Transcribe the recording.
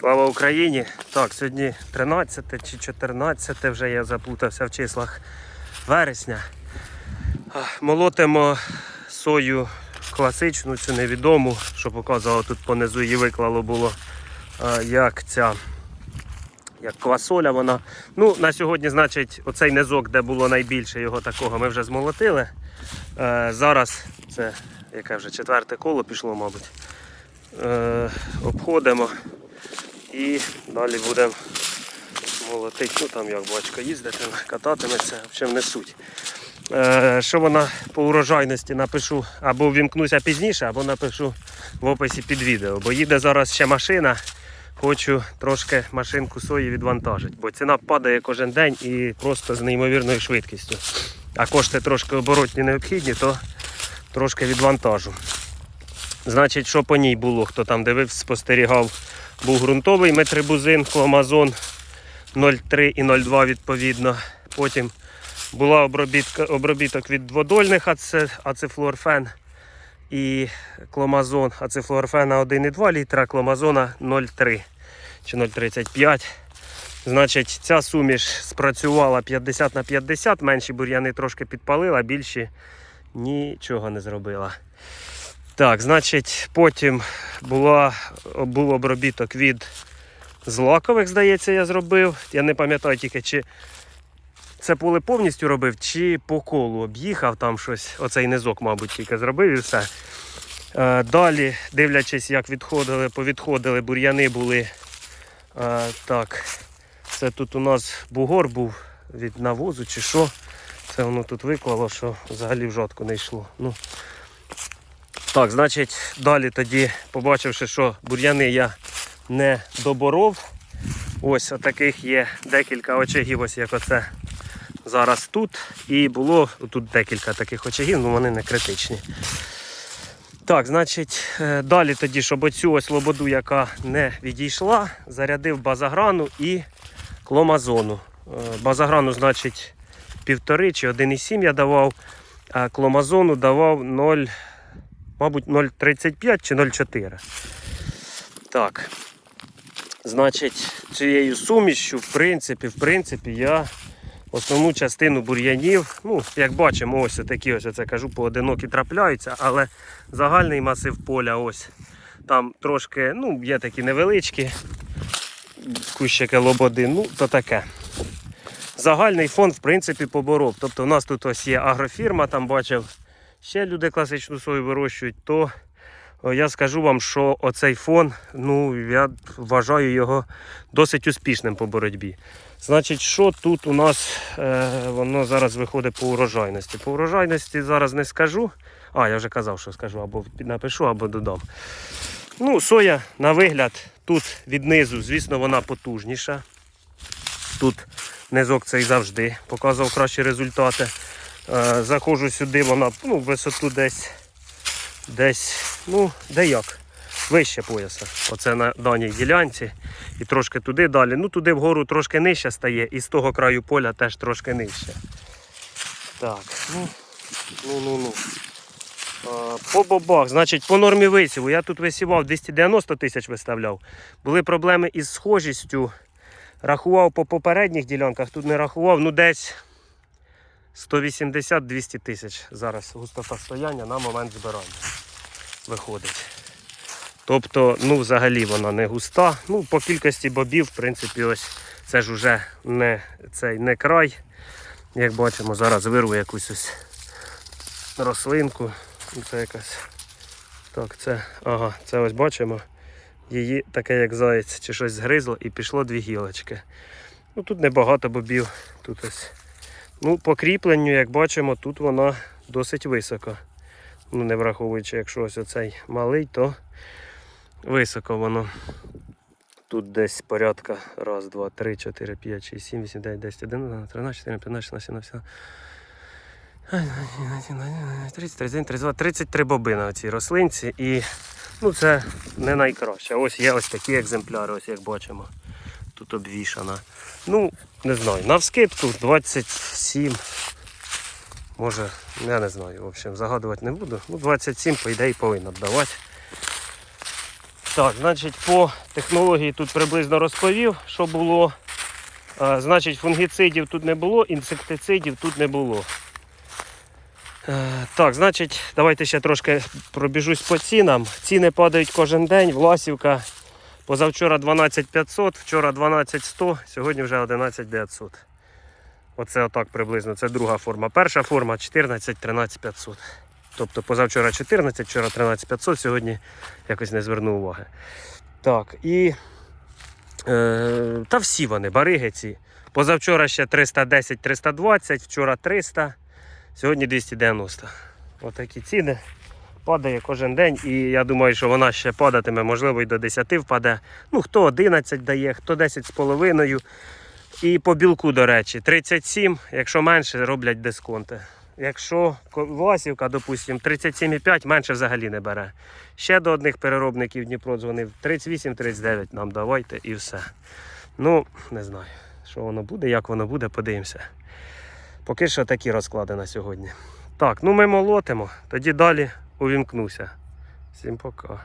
Слава Україні! Так, сьогодні 13 чи 14 вже я заплутався в числах вересня. Молотимо сою класичну, цю невідому, що показувало тут понизу її виклало було, як ця. Як квасоля вона. Ну, на сьогодні, значить, оцей низок, де було найбільше його такого, ми вже змолотили. Е, зараз це яке вже четверте коло пішло, мабуть. Е, обходимо і далі будемо молотити. Ну там як батько їздитиме, кататиметься, в общем не суть. Е, що вона по урожайності напишу, або вімкнуся пізніше, або напишу в описі під відео. Бо їде зараз ще машина. Хочу трошки машинку сої відвантажити, бо ціна падає кожен день і просто з неймовірною швидкістю. А кошти трошки оборотні необхідні, то трошки відвантажу. Значить, що по ній було, хто там дивився, спостерігав, був ґрунтовий метрибузин, кломазон 0,3 і 0,2 відповідно. Потім була обробітка, обробіток від дводольних аце, ацефлуорфен і кломазон ацефлуорфена 1,2 літра, кломазона 0,3 чи 0,35. Значить, ця суміш спрацювала 50 на 50, менші бур'яни трошки підпалила, більші нічого не зробила. Так, значить, потім була, був обробіток від злакових, здається, я зробив. Я не пам'ятаю тільки, чи це поле повністю робив, чи по колу об'їхав там щось. Оцей низок, мабуть, тільки зробив і все. Е, Далі, дивлячись, як відходили, повідходили, бур'яни були. Е, Так, це тут у нас бугор був від навозу чи що. Це воно тут виклало, що взагалі в жатку не йшло. Ну, так, значить, далі тоді, побачивши, що бур'яни я не доборов. Ось таких є декілька очагів, ось як оце зараз тут. І було тут декілька таких очагів, але вони не критичні. Так, значить, е, далі тоді, щоб оцю ось лободу, яка не відійшла, зарядив базаграну і кломазону. Е, Базаграну, значить, півтори чи 1,7 я давав, а кломазону давав 0, мабуть, 0,35 чи 0,4. Так. Значить, цією сумішчю, в принципі, в принципі, я основну частину бур'янів, ну, як бачимо, ось такі ось це кажу, поодинокі трапляються, але загальний масив поля ось там трошки, ну, є такі невеличкі кущики лободи, ну, то таке. Загальний фон, в принципі, поборов. Тобто у нас тут ось є агрофірма, там бачив, ще люди класичну сою вирощують, то я скажу вам, що оцей фон, ну, я вважаю його досить успішним по боротьбі. Значить, що тут у нас е, воно зараз виходить по урожайності? По урожайності зараз не скажу. А, я вже казав, що скажу, або напишу, або додам. Ну, соя на вигляд тут від низу, звісно, вона потужніша. Тут низок цей завжди показував кращі результати. Е, заходжу сюди, вона ну, висоту десь, десь, ну, де як, вище пояса. Оце на даній ділянці. І трошки туди далі. Ну туди вгору трошки нижче стає, і з того краю поля теж трошки нижче. Так, ну, ну, ну, ну. А, По бобах, значить, по нормі висіву. Я тут висівав 290 тисяч виставляв. Були проблеми із схожістю. Рахував по попередніх ділянках, тут не рахував, ну десь 180-200 тисяч зараз густота стояння на момент збирання виходить. Тобто, ну, взагалі вона не густа. Ну, по кількості бобів, в принципі, ось це ж уже не цей не край. Як бачимо, зараз вирву якусь ось рослинку. Ну, Це якась. Так, це. Ага, це ось бачимо. Її таке, як заєць, чи щось згризло і пішло дві гілочки. Ну тут небагато бобів. Тут ось. Ну, по кріпленню, як бачимо, тут вона досить високо. Ну, не враховуючи, якщо ось оцей малий, то високо воно. Тут десь порядка. Раз, два, три, чотири, п'ять, шість, сім, вісім, дев'ять, десять, один, тринадцять, чотирнадцять, п'ятнадцять, шістнадцять, сімнадцять, 30, 31, 32, 33 боби на цій рослинці. І ну, це не найкраще. Ось є ось такі екземпляри, ось як бачимо. Тут обвішана. Ну, не знаю, навскидку 27. Може, я не знаю, в общем, загадувати не буду. Ну, 27, по ідеї, повинна давати. Так, значить, по технології тут приблизно розповів, що було. Е, Значить, фунгіцидів тут не було, інсектицидів тут не було. Е, Так, значить, давайте ще трошки пробіжусь по цінам. Ціни падають кожен день. Власівка позавчора 12500, вчора 12100, сьогодні вже 11900. Оце отак приблизно. Це друга форма. Перша форма 14 13500. Тобто позавчора 14, вчора 13500, сьогодні якось не звернув уваги. Так, і е, та всі вони, бариги ці. Позавчора ще 310-320, вчора 300, сьогодні 290. Отакі ціни. Падає кожен день, і я думаю, що вона ще падатиме, можливо, і до 10 впаде. Ну, хто 11 дає, хто 10 з половиною. І по білку, до речі, 37, якщо менше, роблять дисконти. Якщо Власівка, допустимо, 37,5 менше взагалі не бере. Ще до одних переробників Дніпро дзвонив 38-39 нам давайте і все. Ну, не знаю, що воно буде, як воно буде, подивимося. Поки що такі розклади на сьогодні. Так, ну ми молотимо, тоді далі увімкнуся. Всім пока.